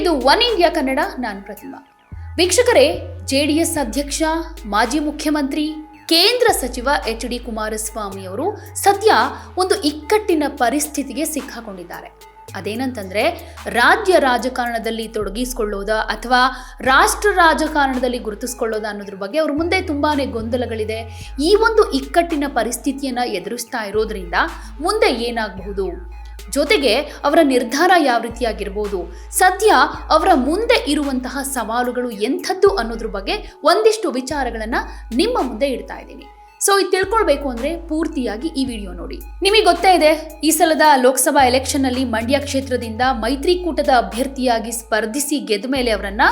ಇದು one India Kannada, ನಾನು ಪ್ರತಿಮಾ. ವೀಕ್ಷಕರೇ, ಜೆಡಿಎಸ್ ಅಧ್ಯಕ್ಷ, ಮಾಜಿ ಮುಖ್ಯಮಂತ್ರಿ, ಕೇಂದ್ರ ಸಚಿವ ಎಚ್ ಡಿ ಕುಮಾರಸ್ವಾಮಿ ಅವರು ಸದ್ಯ ಒಂದು ಇಕ್ಕಟ್ಟಿನ ಪರಿಸ್ಥಿತಿಗೆ ಸಿಕ್ಕಾಕೊಂಡಿದ್ದಾರೆ. ಅದೇನಂತಂದ್ರೆ, ರಾಜ್ಯ ರಾಜಕಾರಣದಲ್ಲಿ ತೊಡಗಿಸಿಕೊಳ್ಳೋದ ಅಥವಾ ರಾಷ್ಟ್ರ ರಾಜಕಾರಣದಲ್ಲಿ ಗುರುತಿಸ್ಕೊಳ್ಳೋದ ಅನ್ನೋದ್ರ ಬಗ್ಗೆ ಅವ್ರ ಮುಂದೆ ತುಂಬಾನೇ ಗೊಂದಲಗಳಿದೆ. ಈ ಒಂದು ಇಕ್ಕಟ್ಟಿನ ಪರಿಸ್ಥಿತಿಯನ್ನ ಎದುರಿಸ್ತಾ ಇರೋದ್ರಿಂದ ಮುಂದೆ ಏನಾಗಬಹುದು? ಜೊತೆಗೆ ಅವರ ನಿರ್ಧಾರ ಯಾವ ರೀತಿಯಾಗಿರ್ಬೋದು? ಸದ್ಯ ಅವರ ಮುಂದೆ ಇರುವಂತಹ ಸವಾಲುಗಳು ಎಂಥದ್ದು ಅನ್ನೋದ್ರ ಬಗ್ಗೆ ಒಂದಿಷ್ಟು ವಿಚಾರಗಳನ್ನ ನಿಮ್ಮ ಮುಂದೆ ಇಡ್ತಾ ಇದ್ದೀನಿ. ಸೊ ಇದು ತಿಳ್ಕೊಳ್ಬೇಕು ಅಂದ್ರೆ ಪೂರ್ತಿಯಾಗಿ ಈ ವಿಡಿಯೋ ನೋಡಿ. ನಿಮಗೆ ಗೊತ್ತೇ ಇದೆ, ಈ ಸಲದ ಲೋಕಸಭಾ ಎಲೆಕ್ಷನ್ನಲ್ಲಿ ಮಂಡ್ಯ ಕ್ಷೇತ್ರದಿಂದ ಮೈತ್ರಿಕೂಟದ ಅಭ್ಯರ್ಥಿಯಾಗಿ ಸ್ಪರ್ಧಿಸಿ ಗೆದ್ದ ಮೇಲೆ ಅವರನ್ನ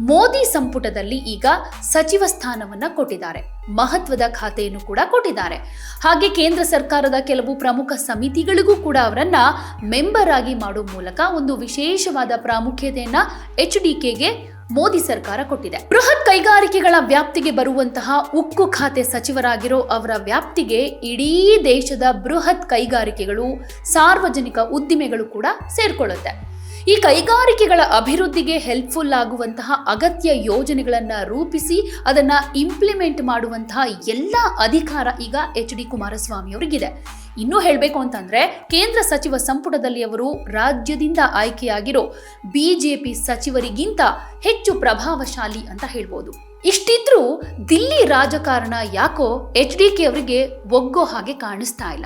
ಮೋದಿ ಸಂಪುಟದಲ್ಲಿ ಈಗ ಸಚಿವ ಸ್ಥಾನವನ್ನ ಕೊಟ್ಟಿದ್ದಾರೆ. ಮಹತ್ವದ ಖಾತೆಯನ್ನು ಕೂಡ ಕೊಟ್ಟಿದ್ದಾರೆ. ಹಾಗೆ ಕೇಂದ್ರ ಸರ್ಕಾರದ ಕೆಲವು ಪ್ರಮುಖ ಸಮಿತಿಗಳಿಗೂ ಕೂಡ ಅವರನ್ನ ಮೆಂಬರ್ ಆಗಿ ಮಾಡುವ ಮೂಲಕ ಒಂದು ವಿಶೇಷವಾದ ಪ್ರಾಮುಖ್ಯತೆಯನ್ನ ಎಚ್ ಡಿ ಕೆಗೆ ಮೋದಿ ಸರ್ಕಾರ ಕೊಟ್ಟಿದೆ. ಬೃಹತ್ ಕೈಗಾರಿಕೆಗಳ ವ್ಯಾಪ್ತಿಗೆ ಬರುವಂತಹ ಉಕ್ಕು ಖಾತೆ ಸಚಿವರಾಗಿರೋ ಅವರ ವ್ಯಾಪ್ತಿಗೆ ಇಡೀ ದೇಶದ ಬೃಹತ್ ಕೈಗಾರಿಕೆಗಳು ಸಾರ್ವಜನಿಕ ಉದ್ದಿಮೆಗಳು ಕೂಡ ಸೇರ್ಕೊಳ್ಳುತ್ತೆ. ಈ ಕೈಗಾರಿಕೆಗಳ ಅಭಿವೃದ್ಧಿಗೆ ಹೆಲ್ಪ್ಫುಲ್ ಆಗುವಂತಹ ಅಗತ್ಯ ಯೋಜನೆಗಳನ್ನು ರೂಪಿಸಿ ಅದನ್ನು ಇಂಪ್ಲಿಮೆಂಟ್ ಮಾಡುವಂತಹ ಎಲ್ಲ ಅಧಿಕಾರ ಈಗ ಎಚ್ ಡಿ ಕುಮಾರಸ್ವಾಮಿ ಅವರಿಗಿದೆ. ಇನ್ನೂ ಹೇಳಬೇಕು ಅಂತಂದ್ರೆ, ಕೇಂದ್ರ ಸಚಿವ ಸಂಪುಟದಲ್ಲಿ ಅವರು ರಾಜ್ಯದಿಂದ ಆಯ್ಕೆಯಾಗಿರೋ ಬಿಜೆಪಿ ಸಚಿವರಿಗಿಂತ ಹೆಚ್ಚು ಪ್ರಭಾವಶಾಲಿ ಅಂತ ಹೇಳ್ಬೋದು. ಇಷ್ಟಿದ್ರೂ ದಿಲ್ಲಿ ರಾಜಕಾರಣ ಯಾಕೋ ಎಚ್ ಡಿ ಕೆ ಅವರಿಗೆ ಒಗ್ಗೋ ಹಾಗೆ ಕಾಣಿಸ್ತಾ ಇಲ್ಲ.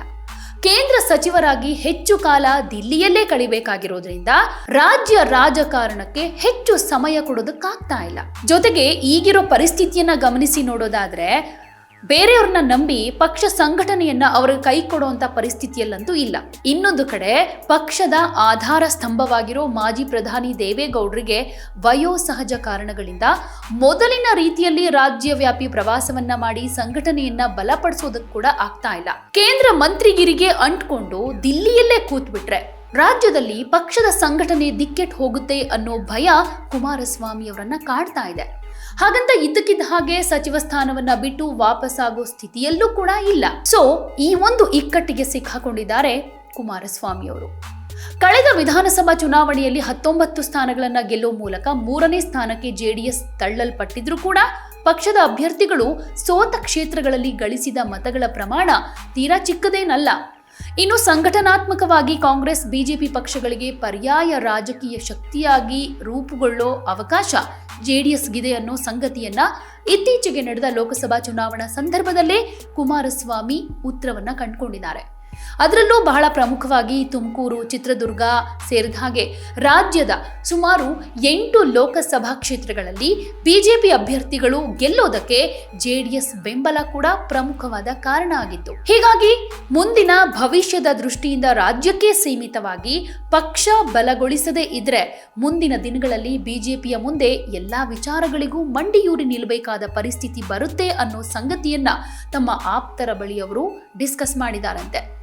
ಕೇಂದ್ರ ಸಚಿವರಾಗಿ ಹೆಚ್ಚು ಕಾಲ ದಿಲ್ಲಿಯಲ್ಲೇ ಕಳಿಬೇಕಾಗಿರೋದ್ರಿಂದ ರಾಜ್ಯ ರಾಜಕಾರಣಕ್ಕೆ ಹೆಚ್ಚು ಸಮಯ ಕೊಡೋದಕ್ಕಾಗ್ತಾ ಇಲ್ಲ. ಜೊತೆಗೆ ಈಗಿರೋ ಪರಿಸ್ಥಿತಿಯನ್ನ ಗಮನಿಸಿ ನೋಡೋದಾದ್ರೆ ಬೇರೆಯವ್ರನ್ನ ನಂಬಿ ಪಕ್ಷ ಸಂಘಟನೆಯನ್ನ ಅವರ ಕೈ ಕೊಡುವಂತ ಪರಿಸ್ಥಿತಿಯಲ್ಲಂತೂ ಇಲ್ಲ. ಇನ್ನೊಂದು ಕಡೆ ಪಕ್ಷದ ಆಧಾರ ಸ್ತಂಭವಾಗಿರೋ ಮಾಜಿ ಪ್ರಧಾನಿ ದೇವೇಗೌಡರಿಗೆ ವಯೋಸಹಜ ಕಾರಣಗಳಿಂದ ಮೊದಲಿನ ರೀತಿಯಲ್ಲಿ ರಾಜ್ಯವ್ಯಾಪಿ ಪ್ರವಾಸವನ್ನ ಮಾಡಿ ಸಂಘಟನೆಯನ್ನ ಬಲಪಡಿಸೋದಕ್ಕೆ ಕೂಡ ಆಗ್ತಾ ಇಲ್ಲ. ಕೇಂದ್ರ ಮಂತ್ರಿಗಿರಿಗೆ ಅಂಟ್ಕೊಂಡು ದಿಲ್ಲಿಯಲ್ಲೇ ಕೂತ್ಬಿಟ್ರೆ ರಾಜ್ಯದಲ್ಲಿ ಪಕ್ಷದ ಸಂಘಟನೆ ದಿಕ್ಕೆಟ್ ಹೋಗುತ್ತೆ ಅನ್ನೋ ಭಯ ಕುಮಾರಸ್ವಾಮಿ ಅವರನ್ನ ಕಾಡ್ತಾ ಇದೆ. ಹಾಗಂತ ಇದ್ದಕ್ಕಿದ್ದ ಹಾಗೆ ಸಚಿವ ಸ್ಥಾನವನ್ನ ಬಿಟ್ಟು ವಾಪಸ್ ಆಗೋ ಸ್ಥಿತಿಯಲ್ಲೂ ಕೂಡ ಇಲ್ಲ. ಸೊ ಈ ಒಂದು ಇಕ್ಕಟ್ಟಿಗೆ ಸಿಕ್ಕಾಕೊಂಡಿದ್ದಾರೆ ಕುಮಾರಸ್ವಾಮಿ ಅವರು ಕಳೆದ ವಿಧಾನಸಭಾ ಚುನಾವಣೆಯಲ್ಲಿ ಹತ್ತೊಂಬತ್ತು ಸ್ಥಾನಗಳನ್ನು ಗೆಲ್ಲುವ ಮೂಲಕ ಮೂರನೇ ಸ್ಥಾನಕ್ಕೆ ಜೆಡಿಎಸ್ ತಳ್ಳಲ್ಪಟ್ಟಿದ್ರೂ ಕೂಡ ಪಕ್ಷದ ಅಭ್ಯರ್ಥಿಗಳು ಸೋತ ಕ್ಷೇತ್ರಗಳಲ್ಲಿ ಗಳಿಸಿದ ಮತಗಳ ಪ್ರಮಾಣ ತೀರಾ ಚಿಕ್ಕದೇನಲ್ಲ. ಇನ್ನು ಸಂಘಟನಾತ್ಮಕವಾಗಿ ಕಾಂಗ್ರೆಸ್, ಬಿಜೆಪಿ ಪಕ್ಷಗಳಿಗೆ ಪರ್ಯಾಯ ರಾಜಕೀಯ ಶಕ್ತಿಯಾಗಿ ರೂಪುಗೊಳ್ಳೋ ಅವಕಾಶ ಜೆಡಿಎಸ್ಗಿದೆ ಅನ್ನೋ ಸಂಗತಿಯನ್ನ ಇತ್ತೀಚೆಗೆ ನಡೆದ ಲೋಕಸಭಾ ಚುನಾವಣಾ ಸಂದರ್ಭದಲ್ಲೇ ಕುಮಾರಸ್ವಾಮಿ ಉತ್ತರವನ್ನ ಕಂಡುಕೊಂಡಿದ್ದಾರೆ. ಅದರಲ್ಲೂ ಬಹಳ ಪ್ರಮುಖವಾಗಿ ತುಮಕೂರು, ಚಿತ್ರದುರ್ಗ ಸೇರಿದ ಹಾಗೆ ರಾಜ್ಯದ ಸುಮಾರು ಎಂಟು ಲೋಕಸಭಾ ಕ್ಷೇತ್ರಗಳಲ್ಲಿ ಬಿಜೆಪಿ ಅಭ್ಯರ್ಥಿಗಳು ಗೆಲ್ಲೋದಕ್ಕೆ ಜೆಡಿಎಸ್ ಬೆಂಬಲ ಕೂಡ ಪ್ರಮುಖವಾದ ಕಾರಣ ಆಗಿತ್ತು. ಹೀಗಾಗಿ ಮುಂದಿನ ಭವಿಷ್ಯದ ದೃಷ್ಟಿಯಿಂದ ರಾಜ್ಯಕ್ಕೆ ಸೀಮಿತವಾಗಿ ಪಕ್ಷ ಬಲಗೊಳಿಸದೇ ಇದ್ರೆ ಮುಂದಿನ ದಿನಗಳಲ್ಲಿ ಬಿಜೆಪಿಯ ಮುಂದೆ ಎಲ್ಲಾ ವಿಚಾರಗಳಿಗೂ ಮಂಡಿಯೂರಿ ನಿಲ್ಲಬೇಕಾದ ಪರಿಸ್ಥಿತಿ ಬರುತ್ತೆ ಅನ್ನೋ ಸಂಗತಿಯನ್ನ ತಮ್ಮ ಆಪ್ತರ ಬಳಿಯವರು ಡಿಸ್ಕಸ್ ಮಾಡಿದಾರಂತೆ.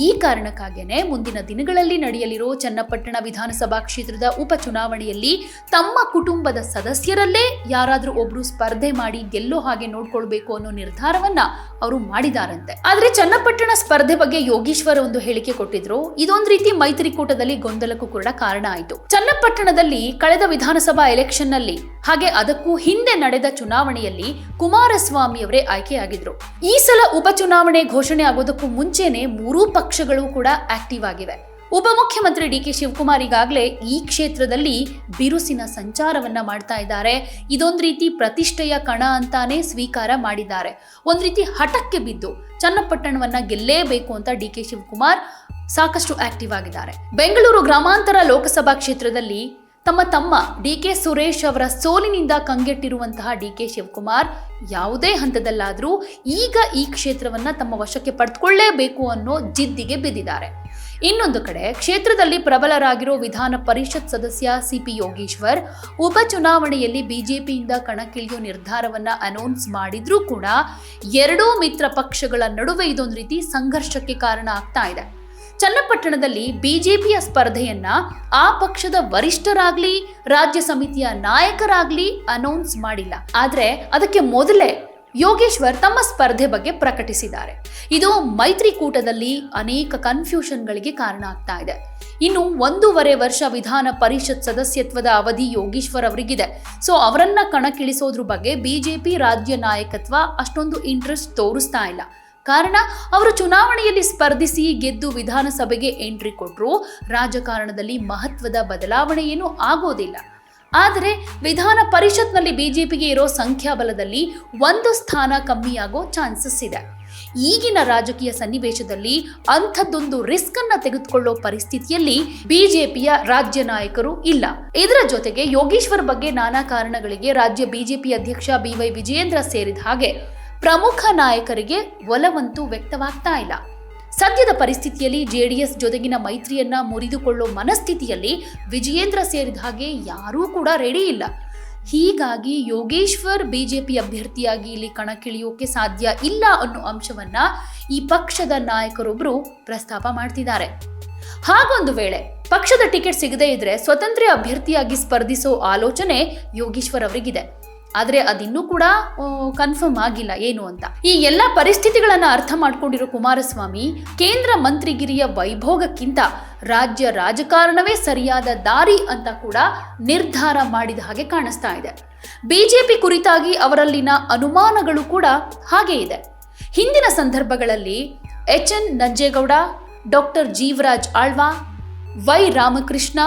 ಈ ಕಾರಣಕ್ಕಾಗಿಯೇ ಮುಂದಿನ ದಿನಗಳಲ್ಲಿ ನಡೆಯಲಿರೋ ಚನ್ನಪಟ್ಟಣ ವಿಧಾನಸಭಾ ಕ್ಷೇತ್ರದ ಉಪಚುನಾವಣೆಯಲ್ಲಿ ತಮ್ಮ ಕುಟುಂಬದ ಸದಸ್ಯರಲ್ಲೇ ಯಾರಾದರೂ ಒಬ್ರು ಸ್ಪರ್ಧೆ ಮಾಡಿ ಗೆಲ್ಲೋ ಹಾಗೆ ನೋಡ್ಕೊಳ್ಬೇಕು ಅನ್ನೋ ನಿರ್ಧಾರವನ್ನ ಅವರು ಮಾಡಿದಾರಂತೆ. ಆದ್ರೆ ಚನ್ನಪಟ್ಟಣ ಸ್ಪರ್ಧೆ ಬಗ್ಗೆ ಯೋಗೀಶ್ವರ್ ಒಂದು ಹೇಳಿಕೆ ಕೊಟ್ಟಿದ್ರು. ಇದೊಂದು ರೀತಿ ಮೈತ್ರಿಕೂಟದಲ್ಲಿ ಗೊಂದಲಕ್ಕೂ ಕೂಡ ಕಾರಣ ಆಯಿತು. ಚನ್ನಪಟ್ಟಣದಲ್ಲಿ ಕಳೆದ ವಿಧಾನಸಭಾ ಎಲೆಕ್ಷನ್ನಲ್ಲಿ ಹಾಗೆ ಅದಕ್ಕೂ ಹಿಂದೆ ನಡೆದ ಚುನಾವಣೆಯಲ್ಲಿ ಕುಮಾರಸ್ವಾಮಿ ಅವರೇ ಆಯ್ಕೆಯಾಗಿದ್ರು. ಈ ಸಲ ಉಪಚುನಾವಣೆ ಘೋಷಣೆ ಆಗೋದಕ್ಕೂ ಮುಂಚೆನೆ ಮೂರೂ ಪಕ್ಷಗಳು ಕೂಡ ಆಕ್ಟಿವ್ ಆಗಿವೆ. ಉಪಮುಖ್ಯಮಂತ್ರಿ ಡಿ ಕೆ ಶಿವಕುಮಾರ್ ಈಗಾಗಲೇ ಈ ಕ್ಷೇತ್ರದಲ್ಲಿ ಬಿರುಸಿನ ಸಂಚಾರವನ್ನ ಮಾಡ್ತಾ ಇದ್ದಾರೆ. ಇದೊಂದು ರೀತಿ ಪ್ರತಿಷ್ಠೆಯ ಕಣ ಅಂತಾನೆ ಸ್ವೀಕಾರ ಮಾಡಿದ್ದಾರೆ. ಒಂದ್ ರೀತಿ ಹಠಕ್ಕೆ ಬಿದ್ದು ಚನ್ನಪಟ್ಟಣವನ್ನ ಗೆಲ್ಲೇಬೇಕು ಅಂತ ಡಿ ಕೆ ಶಿವಕುಮಾರ್ ಸಾಕಷ್ಟು ಆಕ್ಟಿವ್ ಆಗಿದ್ದಾರೆ. ಬೆಂಗಳೂರು ಗ್ರಾಮಾಂತರ ಲೋಕಸಭಾ ಕ್ಷೇತ್ರದಲ್ಲಿ ತಮ್ಮ ತಮ್ಮ ಡಿ ಕೆ ಸುರೇಶ್ ಅವರ ಸೋಲಿನಿಂದ ಕಂಗೆಟ್ಟಿರುವಂತಹ ಡಿ ಕೆ ಶಿವಕುಮಾರ್ ಯಾವುದೇ ಹಂತದಲ್ಲಾದರೂ ಈಗ ಈ ಕ್ಷೇತ್ರವನ್ನ ತಮ್ಮ ವಶಕ್ಕೆ ಪಡೆದುಕೊಳ್ಳೇಬೇಕು ಅನ್ನೋ ಜಿದ್ದಿಗೆ ಬಿದ್ದಿದ್ದಾರೆ. ಇನ್ನೊಂದು ಕಡೆ ಕ್ಷೇತ್ರದಲ್ಲಿ ಪ್ರಬಲರಾಗಿರೋ ವಿಧಾನ ಪರಿಷತ್ ಸದಸ್ಯ ಸಿಪಿ ಯೋಗೇಶ್ವರ್ ಉಪಚುನಾವಣೆಯಲ್ಲಿ ಬಿಜೆಪಿಯಿಂದ ಕಣಕ್ಕಿಳಿಯೋ ನಿರ್ಧಾರವನ್ನ ಅನೌನ್ಸ್ ಮಾಡಿದ್ರೂ ಕೂಡ ಎರಡೂ ಮಿತ್ರ ಪಕ್ಷಗಳ ನಡುವೆ ಇದೊಂದು ರೀತಿ ಸಂಘರ್ಷಕ್ಕೆ ಕಾರಣ ಆಗ್ತಾ ಇದೆ. ಚನ್ನಪಟ್ಟಣದಲ್ಲಿ ಬಿಜೆಪಿಯ ಸ್ಪರ್ಧೆಯನ್ನ ಆ ಪಕ್ಷದ ವರಿಷ್ಠರಾಗ್ಲಿ, ರಾಜ್ಯ ಸಮಿತಿಯ ನಾಯಕರಾಗ್ಲಿ ಅನೌನ್ಸ್ ಮಾಡಿಲ್ಲ. ಆದ್ರೆ ಅದಕ್ಕೆ ಮೊದಲೇ ಯೋಗೇಶ್ವರ್ ತಮ್ಮ ಸ್ಪರ್ಧೆ ಬಗ್ಗೆ ಪ್ರಕಟಿಸಿದ್ದಾರೆ. ಇದು ಮೈತ್ರಿಕೂಟದಲ್ಲಿ ಅನೇಕ ಕನ್ಫ್ಯೂಷನ್ಗಳಿಗೆ ಕಾರಣ ಆಗ್ತಾ ಇದೆ. ಇನ್ನು ಒಂದೂವರೆ ವರ್ಷ ವಿಧಾನ ಪರಿಷತ್ ಸದಸ್ಯತ್ವದ ಅವಧಿ ಯೋಗೇಶ್ವರ್ ಅವರಿಗಿದೆ. ಸೊ ಅವರನ್ನ ಕಣಕ್ಕಿಳಿಸೋದ್ರ ಬಗ್ಗೆ ಬಿಜೆಪಿ ರಾಜ್ಯ ನಾಯಕತ್ವ ಅಷ್ಟೊಂದು ಇಂಟ್ರೆಸ್ಟ್ ತೋರಿಸ್ತಾ ಇಲ್ಲ. ಕಾರಣ, ಅವರು ಚುನಾವಣೆಯಲ್ಲಿ ಸ್ಪರ್ಧಿಸಿ ಗೆದ್ದು ವಿಧಾನಸಭೆಗೆ ಎಂಟ್ರಿ ಕೊಟ್ಟರು ರಾಜಕಾರಣದಲ್ಲಿ ಮಹತ್ವದ ಬದಲಾವಣೆಯೇನೂ ಆಗೋದಿಲ್ಲ. ಆದರೆ, ವಿಧಾನ ಪರಿಷತ್ನಲ್ಲಿ ಬಿಜೆಪಿಗೆ ಇರೋ ಸಂಖ್ಯಾಬಲದಲ್ಲಿ ಒಂದು ಸ್ಥಾನ ಕಮ್ಮಿಯಾಗೋ ಚಾನ್ಸಸ್ ಇದೆ. ಈಗಿನ ರಾಜಕೀಯ ಸನ್ನಿವೇಶದಲ್ಲಿ ಅಂಥದ್ದೊಂದು ರಿಸ್ಕ್ ಅನ್ನ ತೆಗೆದುಕೊಳ್ಳೋ ಪರಿಸ್ಥಿತಿಯಲ್ಲಿ ಬಿಜೆಪಿಯ ರಾಜ್ಯ ನಾಯಕರು ಇಲ್ಲ. ಇದರ ಜೊತೆಗೆ ಯೋಗೇಶ್ವರ್ ಬಗ್ಗೆ ನಾನಾ ಕಾರಣಗಳಿಗೆ ರಾಜ್ಯ ಬಿಜೆಪಿ ಅಧ್ಯಕ್ಷ ಬಿವೈ ವಿಜಯೇಂದ್ರ ಸೇರಿದ ಹಾಗೆ ಪ್ರಮುಖ ನಾಯಕರಿಗೆ ಒಲವಂತೂ ವ್ಯಕ್ತವಾಗ್ತಾ ಇಲ್ಲ. ಸದ್ಯದ ಪರಿಸ್ಥಿತಿಯಲ್ಲಿ ಜೆಡಿಎಸ್ ಜೊತೆಗಿನ ಮೈತ್ರಿಯನ್ನ ಮುರಿದುಕೊಳ್ಳೋ ಮನಸ್ಥಿತಿಯಲ್ಲಿ ವಿಜಯೇಂದ್ರ ಸೇರಿದ ಹಾಗೆ ಯಾರೂ ಕೂಡ ರೆಡಿ ಇಲ್ಲ. ಹೀಗಾಗಿ ಯೋಗೇಶ್ವರ್ ಬಿಜೆಪಿ ಅಭ್ಯರ್ಥಿಯಾಗಿ ಇಲ್ಲಿ ಕಣಕ್ಕಿಳಿಯೋಕೆ ಸಾಧ್ಯ ಇಲ್ಲ ಅನ್ನೋ ಅಂಶವನ್ನ ಈ ಪಕ್ಷದ ನಾಯಕರೊಬ್ಬರು ಪ್ರಸ್ತಾಪ ಮಾಡ್ತಿದ್ದಾರೆ. ಹಾಗೊಂದು ವೇಳೆ ಪಕ್ಷದ ಟಿಕೆಟ್ ಸಿಗದೇ ಇದ್ರೆ ಸ್ವತಂತ್ರ ಅಭ್ಯರ್ಥಿಯಾಗಿ ಸ್ಪರ್ಧಿಸೋ ಆಲೋಚನೆ ಯೋಗೇಶ್ವರ್ ಅವರಿಗಿದೆ. ಆದರೆ ಅದಿನ್ನೂ ಕೂಡ ಕನ್ಫರ್ಮ್ ಆಗಿಲ್ಲ ಏನು ಅಂತ. ಈ ಎಲ್ಲ ಪರಿಸ್ಥಿತಿಗಳನ್ನು ಅರ್ಥ ಮಾಡ್ಕೊಂಡಿರೋ ಕುಮಾರಸ್ವಾಮಿ, ಕೇಂದ್ರ ಮಂತ್ರಿಗಿರಿಯ ವೈಭೋಗಕ್ಕಿಂತ ರಾಜ್ಯ ರಾಜಕಾರಣವೇ ಸರಿಯಾದ ದಾರಿ ಅಂತ ಕೂಡ ನಿರ್ಧಾರ ಮಾಡಿದ ಹಾಗೆ ಕಾಣಿಸ್ತಾ ಇದೆ. ಬಿಜೆಪಿ ಕುರಿತಾಗಿ ಅವರಲ್ಲಿನ ಅನುಮಾನಗಳು ಕೂಡ ಹಾಗೆ ಇದೆ. ಹಿಂದಿನ ಸಂದರ್ಭಗಳಲ್ಲಿ H N Nanjegowda, doctor Jeevaraj Alva, Y Ramakrishna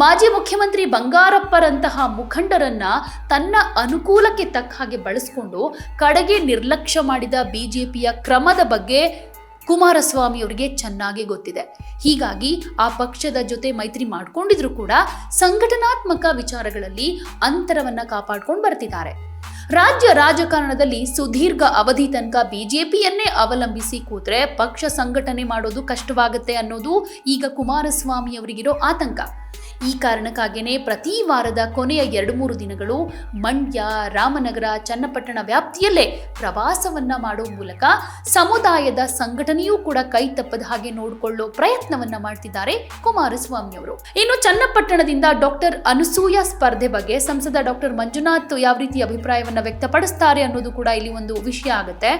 ಮಾಜಿ ಮುಖ್ಯಮಂತ್ರಿ ಬಂಗಾರಪ್ಪರಂತಹ ಮುಖಂಡರನ್ನ ತನ್ನ ಅನುಕೂಲಕ್ಕೆ ತಕ್ಕ ಹಾಗೆ ಬಳಸಿಕೊಂಡು ಕಡೆಗೆ ನಿರ್ಲಕ್ಷ್ಯ ಮಾಡಿದ ಬಿಜೆಪಿಯ ಕ್ರಮದ ಬಗ್ಗೆ ಕುಮಾರಸ್ವಾಮಿ ಅವರಿಗೆ ಚೆನ್ನಾಗಿ ಗೊತ್ತಿದೆ. ಹೀಗಾಗಿ ಆ ಪಕ್ಷದ ಜೊತೆ ಮೈತ್ರಿ ಮಾಡಿಕೊಂಡಿದ್ರು ಕೂಡ ಸಂಘಟನಾತ್ಮಕ ವಿಚಾರಗಳಲ್ಲಿ ಅಂತರವನ್ನ ಕಾಪಾಡ್ಕೊಂಡು ಬರ್ತಿದ್ದಾರೆ. ರಾಜ್ಯ ರಾಜಕಾರಣದಲ್ಲಿ ಸುದೀರ್ಘ ಅವಧಿ ತನಕ ಬಿಜೆಪಿಯನ್ನೇ ಅವಲಂಬಿಸಿ ಕೂತ್ರೆ ಪಕ್ಷ ಸಂಘಟನೆ ಮಾಡೋದು ಕಷ್ಟವಾಗುತ್ತೆ ಅನ್ನೋದು ಈಗ ಕುಮಾರಸ್ವಾಮಿ ಅವರಿಗಿರೋ ಆತಂಕ. ಈ ಕಾರಣಕ್ಕಾಗಿಯೇ ಪ್ರತಿ ವಾರದ ಕೊನೆಯ ಎರಡು ಮೂರು ದಿನಗಳು ಮಂಡ್ಯ, ರಾಮನಗರ, ಚನ್ನಪಟ್ಟಣ ವ್ಯಾಪ್ತಿಯಲ್ಲೇ ಪ್ರವಾಸವನ್ನ ಮಾಡೋ ಮೂಲಕ ಸಮುದಾಯದ ಸಂಘಟನೆಯೂ ಕೂಡ ಕೈ ತಪ್ಪದ ಹಾಗೆ ನೋಡಿಕೊಳ್ಳೋ ಪ್ರಯತ್ನವನ್ನ ಮಾಡ್ತಿದ್ದಾರೆ ಕುಮಾರಸ್ವಾಮಿ ಅವರು ಇನ್ನು ಚನ್ನಪಟ್ಟಣದಿಂದ ಡಾಕ್ಟರ್ ಅನಸೂಯ ಸ್ಪರ್ಧೆ ಬಗ್ಗೆ ಸಂಸದ ಡಾಕ್ಟರ್ ಮಂಜುನಾಥ್ ಯಾವ ರೀತಿ ಅಭಿಪ್ರಾಯವನ್ನ ವ್ಯಕ್ತಪಡಿಸ್ತಾರೆ ಅನ್ನೋದು ಕೂಡ ಇಲ್ಲಿ ಒಂದು ವಿಷಯ ಆಗುತ್ತೆ.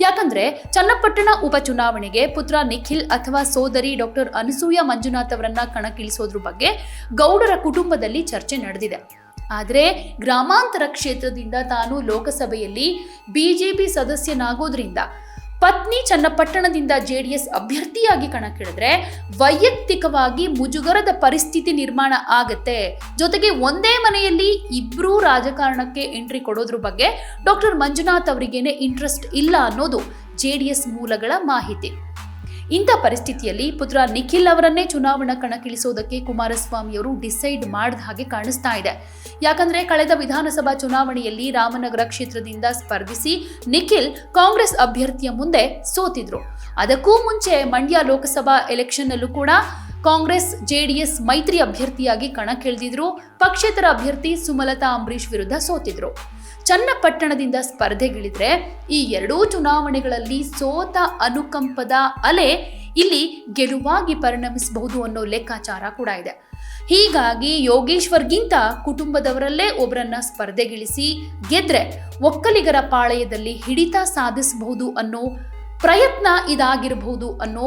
ಯಾಕಂದ್ರೆ ಚನ್ನಪಟ್ಟಣ ಉಪಚುನಾವಣೆಗೆ ಪುತ್ರ ನಿಖಿಲ್ ಅಥವಾ ಸೋದರಿ ಡಾಕ್ಟರ್ ಅನಸೂಯ ಮಂಜುನಾಥ್ ಅವರನ್ನ ಕಣಕ್ಕಿಳಿಸೋದ್ರ ಬಗ್ಗೆ ಗೌಡರ ಕುಟುಂಬದಲ್ಲಿ ಚರ್ಚೆ ನಡೆದಿದೆ. ಆದರೆ ಗ್ರಾಮಾಂತರ ಕ್ಷೇತ್ರದಿಂದ ತಾನು ಲೋಕಸಭೆಯಲ್ಲಿ ಬಿಜೆಪಿ ಸದಸ್ಯನಾಗೋದ್ರಿಂದ ಪತ್ನಿ ಚನ್ನಪಟ್ಟಣದಿಂದ ಜೆಡಿಎಸ್ ಅಭ್ಯರ್ಥಿಯಾಗಿ ಕಣಕ್ಕಿಳಿದ್ರೆ ವೈಯಕ್ತಿಕವಾಗಿ ಮುಜುಗರದ ಪರಿಸ್ಥಿತಿ ನಿರ್ಮಾಣ ಆಗತ್ತೆ. ಜೊತೆಗೆ ಒಂದೇ ಮನೆಯಲ್ಲಿ ಇಬ್ಬರೂ ರಾಜಕಾರಣಕ್ಕೆ ಎಂಟ್ರಿ ಕೊಡೋದ್ರ ಬಗ್ಗೆ ಡಾಕ್ಟರ್ ಮಂಜುನಾಥ್ ಅವರಿಗೇನೆ ಇಂಟ್ರೆಸ್ಟ್ ಇಲ್ಲ ಅನ್ನೋದು ಜೆಡಿಎಸ್ ಮೂಲಗಳ ಮಾಹಿತಿ. ಇಂಥ ಪರಿಸ್ಥಿತಿಯಲ್ಲಿ ಪುತ್ರ ನಿಖಿಲ್ ಅವರನ್ನೇ ಚುನಾವಣಾ ಕಣಕ್ಕಿಳಿಸೋದಕ್ಕೆ ಕುಮಾರಸ್ವಾಮಿ ಅವರು ಡಿಸೈಡ್ ಮಾಡಿದ ಹಾಗೆ ಕಾಣಿಸ್ತಾ ಇದೆ. ಯಾಕಂದ್ರೆ ಕಳೆದ ವಿಧಾನಸಭಾ ಚುನಾವಣೆಯಲ್ಲಿ ರಾಮನಗರ ಕ್ಷೇತ್ರದಿಂದ ಸ್ಪರ್ಧಿಸಿ ನಿಖಿಲ್ ಕಾಂಗ್ರೆಸ್ ಅಭ್ಯರ್ಥಿಯ ಮುಂದೆ ಸೋತಿದ್ರು. ಅದಕ್ಕೂ ಮುಂಚೆ ಮಂಡ್ಯ ಲೋಕಸಭಾ ಎಲೆಕ್ಷನ್ನಲ್ಲೂ ಕೂಡ ಕಾಂಗ್ರೆಸ್, ಜೆಡಿಎಸ್ ಮೈತ್ರಿ ಅಭ್ಯರ್ಥಿಯಾಗಿ ಕಣಕ್ಕಿಳಿದಿದ್ರು. ಪಕ್ಷೇತರ ಅಭ್ಯರ್ಥಿ ಸುಮಲತಾ ಅಂಬರೀಶ್ ವಿರುದ್ಧ ಸೋತಿದ್ರು. ಚನ್ನಪಟ್ಟಣದಿಂದ ಸ್ಪರ್ಧೆಗಿಳಿದ್ರೆ ಈ ಎರಡೂ ಚುನಾವಣೆಗಳಲ್ಲಿ ಸೋತ ಅನುಕಂಪದ ಅಲೆ ಇಲ್ಲಿ ಗೆಲುವಾಗಿ ಪರಿಣಮಿಸಬಹುದು ಅನ್ನೋ ಲೆಕ್ಕಾಚಾರ ಕೂಡ ಇದೆ. ಹೀಗಾಗಿ ಯೋಗೇಶ್ವರ್ಗಿಂತ ಕುಟುಂಬದವರಲ್ಲೇ ಒಬ್ಬರನ್ನ ಸ್ಪರ್ಧೆಗಿಳಿಸಿ ಗೆದ್ರೆ ಒಕ್ಕಲಿಗರ ಪಾಳೆಯದಲ್ಲಿ ಹಿಡಿತ ಸಾಧಿಸಬಹುದು ಅನ್ನೋ ಪ್ರಯತ್ನ ಇದಾಗಿರಬಹುದು ಅನ್ನೋ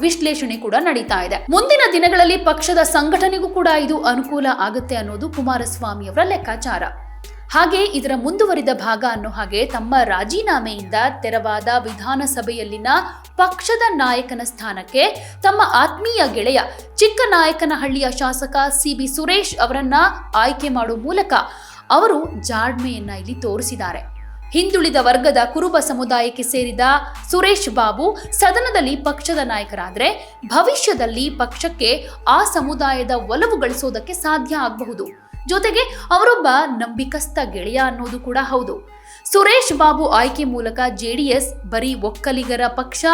ವಿಶ್ಲೇಷಣೆ ಕೂಡ ನಡೀತಾ ಇದೆ. ಮುಂದಿನ ದಿನಗಳಲ್ಲಿ ಪಕ್ಷದ ಸಂಘಟನೆಗೂ ಕೂಡ ಇದು ಅನುಕೂಲ ಆಗುತ್ತೆ ಅನ್ನೋದು ಕುಮಾರಸ್ವಾಮಿ ಅವರ ಲೆಕ್ಕಾಚಾರ. ಹಾಗೆ ಇದರ ಮುಂದುವರಿದ ಭಾಗ ಅನ್ನೋ ಹಾಗೆ ತಮ್ಮ ರಾಜೀನಾಮೆಯಿಂದ ತೆರವಾದ ವಿಧಾನಸಭೆಯಲ್ಲಿನ ಪಕ್ಷದ ನಾಯಕನ ಸ್ಥಾನಕ್ಕೆ ತಮ್ಮ ಆತ್ಮೀಯ ಗೆಳೆಯ ಚಿಕ್ಕನಾಯಕನಹಳ್ಳಿಯ ಶಾಸಕ ಸಿ ಬಿ ಸುರೇಶ್ ಅವರನ್ನ ಆಯ್ಕೆ ಮಾಡುವ ಮೂಲಕ ಅವರು ಜಾಡ್ಮೆಯನ್ನ ಇಲ್ಲಿ ತೋರಿಸಿದ್ದಾರೆ. ಹಿಂದುಳಿದ ವರ್ಗದ ಕುರುಬ ಸಮುದಾಯಕ್ಕೆ ಸೇರಿದ ಸುರೇಶ್ ಬಾಬು ಸದನದಲ್ಲಿ ಪಕ್ಷದ ನಾಯಕರಾದರೆ ಭವಿಷ್ಯದಲ್ಲಿ ಪಕ್ಷಕ್ಕೆ ಆ ಸಮುದಾಯದ ಒಲವು ಗಳಿಸೋದಕ್ಕೆ ಸಾಧ್ಯ ಆಗಬಹುದು. ಜೊತೆಗೆ ಅವರೊಬ್ಬ ನಂಬಿಕಸ್ಥ ಗೆಳೆಯ ಅನ್ನೋದು ಕೂಡ ಹೌದು. ಸುರೇಶ್ ಬಾಬು ಆಯ್ಕೆ ಮೂಲಕ ಜೆಡಿಎಸ್ ಬರೀ ಒಕ್ಕಲಿಗರ ಪಕ್ಷ,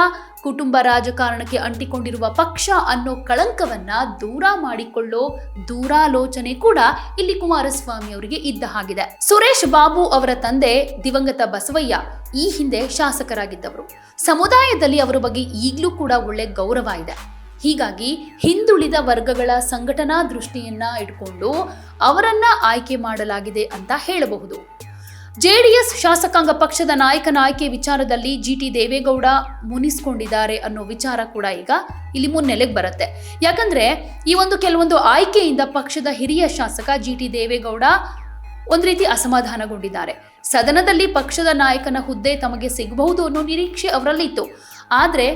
ಕುಟುಂಬ ರಾಜಕಾರಣಕ್ಕೆ ಅಂಟಿಕೊಂಡಿರುವ ಪಕ್ಷ ಅನ್ನೋ ಕಳಂಕವನ್ನ ದೂರ ಮಾಡಿಕೊಳ್ಳೋ ದೂರಾಲೋಚನೆ ಕೂಡ ಇಲ್ಲಿ ಕುಮಾರಸ್ವಾಮಿ ಅವರಿಗೆ ಇದ್ದ ಹಾಗಿದೆ. ಸುರೇಶ್ ಬಾಬು ಅವರ ತಂದೆ ದಿವಂಗತ ಬಸವಯ್ಯ ಈ ಹಿಂದೆ ಶಾಸಕರಾಗಿದ್ದವರು. ಸಮುದಾಯದಲ್ಲಿ ಅವರ ಬಗ್ಗೆ ಈಗಲೂ ಕೂಡ ಒಳ್ಳೆ ಗೌರವ ಇದೆ. ಹೀಗಾಗಿ ಹಿಂದುಳಿದ ವರ್ಗಗಳ ಸಂಘಟನಾ ದೃಷ್ಟಿಯನ್ನ ಇಟ್ಕೊಂಡು ಅವರನ್ನ ಆಯ್ಕೆ ಮಾಡಲಾಗಿದೆ ಅಂತ ಹೇಳಬಹುದು. ಜೆಡಿಎಸ್ ಶಾಸಕಾಂಗ ಪಕ್ಷದ ನಾಯಕನ ಆಯ್ಕೆ ವಿಚಾರದಲ್ಲಿ ಜಿ ಟಿ ದೇವೇಗೌಡ ಮುನಿಸ್ಕೊಂಡಿದ್ದಾರೆ ಅನ್ನೋ ವಿಚಾರ ಕೂಡ ಈಗ ಇಲ್ಲಿ ಮುನ್ನೆಲೆಗೆ ಬರುತ್ತೆ. ಯಾಕಂದ್ರೆ ಈ ಒಂದು ಕೆಲವೊಂದು ಆಯ್ಕೆಯಿಂದ ಪಕ್ಷದ ಹಿರಿಯ ಶಾಸಕ ಜಿ ಟಿ ದೇವೇಗೌಡ ಒಂದು ರೀತಿ ಅಸಮಾಧಾನಗೊಂಡಿದ್ದಾರೆ. ಸದನದಲ್ಲಿ ಪಕ್ಷದ ನಾಯಕನ ಹುದ್ದೆ ತಮಗೆ ಸಿಗಬಹುದು ಅನ್ನೋ ನಿರೀಕ್ಷೆ ಅವರಲ್ಲಿತ್ತು. ಆದರೆ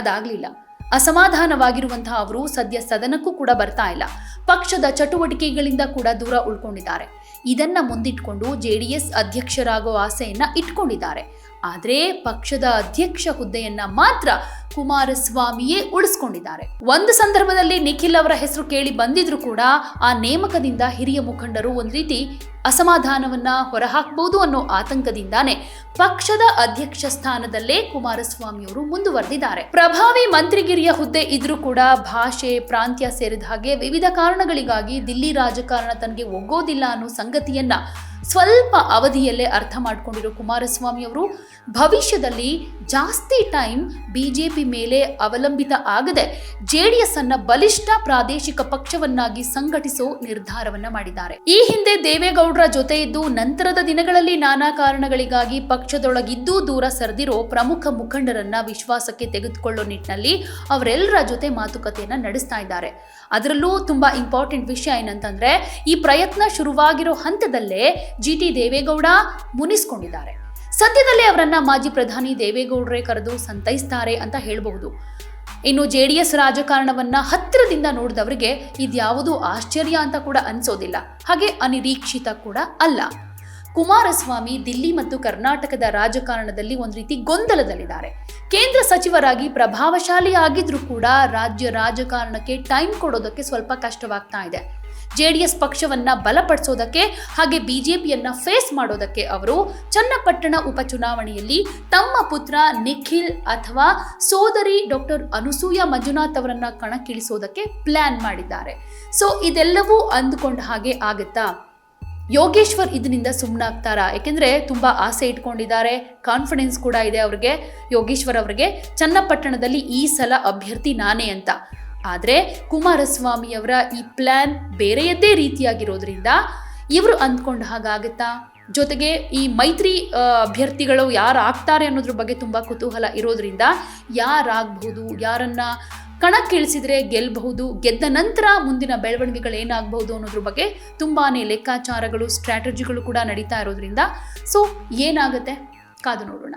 ಅದಾಗಲಿಲ್ಲ. ಅಸಮಾಧಾನವಾಗಿರುವಂತಹ ಅವರು ಸದ್ಯ ಸದನಕ್ಕೂ ಕೂಡ ಬರ್ತಾ ಇಲ್ಲ. ಪಕ್ಷದ ಚಟುವಟಿಕೆಗಳಿಂದ ಕೂಡ ದೂರ ಉಳ್ಕೊಂಡಿದ್ದಾರೆ. ಇದನ್ನ ಮುಂದಿಟ್ಕೊಂಡು ಜೆಡಿಎಸ್ ಅಧ್ಯಕ್ಷರಾಗೋ ಆಸೆಯನ್ನ ಇಟ್ಕೊಂಡಿದ್ದಾರೆ. ಆದರೆ ಪಕ್ಷದ ಅಧ್ಯಕ್ಷ ಹುದ್ದೆಯನ್ನ ಮಾತ್ರ ಕುಮಾರಸ್ವಾಮಿಯೇ ಉಳಿಸ್ಕೊಂಡಿದ್ದಾರೆ. ಒಂದು ಸಂದರ್ಭದಲ್ಲಿ ನಿಖಿಲ್ ಅವರ ಹೆಸರು ಕೇಳಿ ಬಂದಿದ್ರು ಕೂಡ ಆ ನೇಮಕದಿಂದ ಹಿರಿಯ ಮುಖಂಡರು ಒಂದು ರೀತಿ ಅಸಮಾಧಾನವನ್ನ ಹೊರಹಾಕಬಹುದು ಅನ್ನೋ ಆತಂಕದಿಂದಾನೇ ಪಕ್ಷದ ಅಧ್ಯಕ್ಷ ಸ್ಥಾನದಲ್ಲೇ ಕುಮಾರಸ್ವಾಮಿ ಅವರು ಮುಂದುವರೆದಿದ್ದಾರೆ. ಪ್ರಭಾವಿ ಮಂತ್ರಿಗಿರಿಯ ಹುದ್ದೆ ಇದ್ರೂ ಕೂಡ ಭಾಷೆ, ಪ್ರಾಂತ್ಯ ಸೇರಿದ ಹಾಗೆ ವಿವಿಧ ಕಾರಣಗಳಿಗಾಗಿ ದಿಲ್ಲಿ ರಾಜಕಾರಣ ತನಗೆ ಒಗ್ಗೋದಿಲ್ಲ ಅನ್ನೋ ಸಂಗತಿಯನ್ನ ಸ್ವಲ್ಪ ಅವಧಿಯಲ್ಲೇ ಅರ್ಥ ಮಾಡಿಕೊಂಡಿರೋ ಕುಮಾರಸ್ವಾಮಿ ಅವರು ಭವಿಷ್ಯದಲ್ಲಿ ಜಾಸ್ತಿ ಟೈಮ್ ಬಿಜೆಪಿ ಮೇಲೆ ಅವಲಂಬಿತ ಆಗದೆ ಜೆಡಿಎಸ್ ಅನ್ನ ಬಲಿಷ್ಠ ಪ್ರಾದೇಶಿಕ ಪಕ್ಷವನ್ನಾಗಿ ಸಂಘಟಿಸೋ ನಿರ್ಧಾರವನ್ನ ಮಾಡಿದ್ದಾರೆ. ಈ ಹಿಂದೆ ದೇವೇಗೌಡರ ಜೊತೆ ಇದ್ದು ನಂತರದ ದಿನಗಳಲ್ಲಿ ನಾನಾ ಕಾರಣಗಳಿಗಾಗಿ ಪಕ್ಷದೊಳಗಿದ್ದೂ ದೂರ ಸರಿದಿರೋ ಪ್ರಮುಖ ಮುಖಂಡರನ್ನ ವಿಶ್ವಾಸಕ್ಕೆ ತೆಗೆದುಕೊಳ್ಳೋ ನಿಟ್ಟಿನಲ್ಲಿ ಅವರೆಲ್ಲರ ಜೊತೆ ಮಾತುಕತೆಯನ್ನ ನಡೆಸ್ತಾ ಇದ್ದಾರೆ. ಅದರಲ್ಲೂ ತುಂಬಾ ಇಂಪಾರ್ಟೆಂಟ್ ವಿಷಯ ಏನಂತಂದ್ರೆ ಈ ಪ್ರಯತ್ನ ಶುರುವಾಗಿರೋ ಹಂತದಲ್ಲೇ ಜಿ ಟಿ ದೇವೇಗೌಡ ಮುನಿಸ್ಕೊಂಡಿದ್ದಾರೆ. ಸದ್ಯದಲ್ಲೇ ಅವರನ್ನ ಮಾಜಿ ಪ್ರಧಾನಿ ದೇವೇಗೌಡರೇ ಕರೆದು ಸಂತೈಸ್ತಾರೆ ಅಂತ ಹೇಳಬಹುದು. ಇನ್ನು ಜೆ ಡಿ ಎಸ್ ರಾಜಕಾರಣವನ್ನ ಹತ್ತಿರದಿಂದ ನೋಡಿದವರಿಗೆ ಇದ್ಯಾವುದು ಆಶ್ಚರ್ಯ ಅಂತ ಕೂಡ ಅನ್ಸೋದಿಲ್ಲ. ಹಾಗೆ ಅನಿರೀಕ್ಷಿತ ಕೂಡ ಅಲ್ಲ. ಕುಮಾರಸ್ವಾಮಿ ದಿಲ್ಲಿ ಮತ್ತು ಕರ್ನಾಟಕದ ರಾಜಕಾರಣದಲ್ಲಿ ಒಂದು ರೀತಿ ಗೊಂದಲದಲ್ಲಿದ್ದಾರೆ. ಕೇಂದ್ರ ಸಚಿವರಾಗಿ ಪ್ರಭಾವಶಾಲಿ ಆಗಿದ್ರೂ ಕೂಡ ರಾಜ್ಯ ರಾಜಕಾರಣಕ್ಕೆ ಟೈಮ್ ಕೊಡೋದಕ್ಕೆ ಸ್ವಲ್ಪ ಕಷ್ಟವಾಗ್ತಾ ಇದೆ. ಜೆಡಿಎಸ್ ಪಕ್ಷವನ್ನ ಬಲಪಡಿಸೋದಕ್ಕೆ ಹಾಗೆ ಬಿಜೆಪಿಯನ್ನ ಫೇಸ್ ಮಾಡೋದಕ್ಕೆ ಅವರು ಚನ್ನಪಟ್ಟಣ ಉಪಚುನಾವಣೆಯಲ್ಲಿ ತಮ್ಮ ಪುತ್ರ ನಿಖಿಲ್ ಅಥವಾ ಸೋದರಿ ಡಾಕ್ಟರ್ ಅನುಸೂಯ ಮಂಜುನಾಥ್ ಅವರನ್ನ ಕಣಕ್ಕಿಳಿಸೋದಕ್ಕೆ ಪ್ಲಾನ್ ಮಾಡಿದ್ದಾರೆ. ಸೊ ಇದೆಲ್ಲವೂ ಅಂದುಕೊಂಡ ಹಾಗೆ ಆಗುತ್ತಾ? ಯೋಗೇಶ್ವರ್ ಇದರಿಂದ ಸುಮ್ಮನಾಗ್ತಾರಾ ಯಾಕೆಂದ್ರೆ ತುಂಬಾ ಆಸೆ ಇಟ್ಕೊಂಡಿದ್ದಾರೆ ಕಾನ್ಫಿಡೆನ್ಸ್ ಕೂಡ ಇದೆ ಅವ್ರಿಗೆ. ಯೋಗೇಶ್ವರ್ ಅವರಿಗೆ, ಚನ್ನಪಟ್ಟಣದಲ್ಲಿ ಈ ಸಲ ಅಭ್ಯರ್ಥಿ ನಾನೇ ಅಂತ. ಆದರೆ ಕುಮಾರಸ್ವಾಮಿ ಅವರ ಈ ಪ್ಲ್ಯಾನ್ ಬೇರೆಯದ್ದೇ ರೀತಿಯಾಗಿರೋದ್ರಿಂದ ಇವರು ಅಂದ್ಕೊಂಡ ಹಾಗಾಗುತ್ತಾ ಜೊತೆಗೆ ಈ ಮೈತ್ರಿ ಅಭ್ಯರ್ಥಿಗಳು ಯಾರು ಆಗ್ತಾರೆ ಅನ್ನೋದ್ರ ಬಗ್ಗೆ ತುಂಬ ಕುತೂಹಲ ಇರೋದ್ರಿಂದ ಯಾರಾಗಬಹುದು, ಯಾರನ್ನ ಕಣಕ್ಕಿಳಿಸಿದ್ರೆ ಗೆಲ್ಲಬಹುದು ಗೆದ್ದ ನಂತರ ಮುಂದಿನ ಬೆಳವಣಿಗೆಗಳು ಏನಾಗಬಹುದು ಅನ್ನೋದ್ರ ಬಗ್ಗೆ ತುಂಬಾ ಲೆಕ್ಕಾಚಾರಗಳು ಸ್ಟ್ರಾಟಜಿಗಳು ಕೂಡ ನಡೀತಾ ಇರೋದ್ರಿಂದ. ಸೊ ಏನಾಗುತ್ತೆ? ಕಾದು ನೋಡೋಣ.